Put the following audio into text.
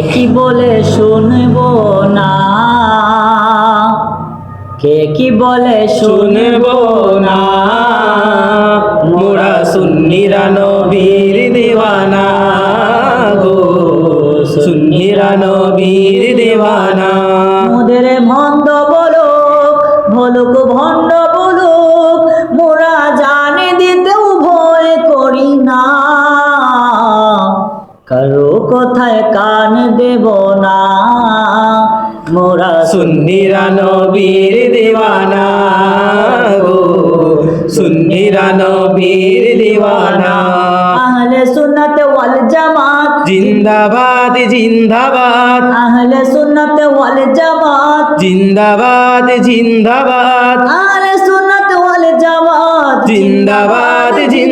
কি বলে শুনব না? কে কি বলে শুনব না? মোরা সুন্নিরা নবীর দিওয়ানা গো। সুন্নিরা নবীর দিওয়ানা। মোদের মন্দ বলুক ভলুক ভণ্ড কারও কথায় কান দেব না। মোরা সুন্নিরা নবীর দিওয়ানা গো। সুন্নিরা নবীর দিওয়ানা। আহলে সুন্নাত ওয়াল জামাত। জিন্দাবাদ জিন্দাবাদ। আহলে সুন্নাত ওয়াল জামাত। জিন্দাবাদ জিন্দাবাদ। আহলে সুন্নাত ওয়াল জামাত। জিন্দাবাদ জিন্দাবাদ